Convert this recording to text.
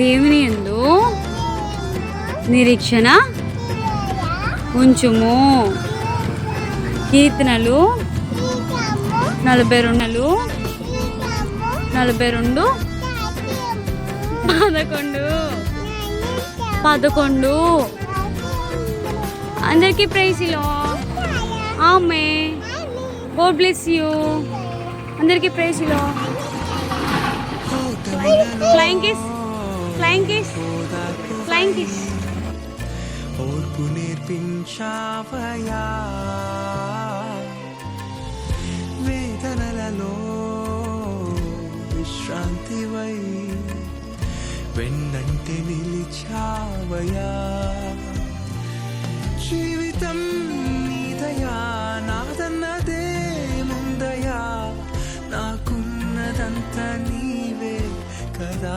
దేవుని ఎందు నిరీక్షణ ఉంచుము. కీర్తనలు నలభై రెండులు నలభై రెండు పదకొండు పదకొండు. అందరికీ ప్రైజ్లో ఆమె గోడ్ బ్లెస్ యూ అందరికీ ప్రైజ్లో flying kiss flying kiss flying kiss ఓర్పు నేర్పించావయా వేదనలలో విశ్రాంతివై వెన్నంటే నిలిచావయా జీవితం నీదయా నాదన్నదే ముందయా నాకున్నదంత నీవే కదా.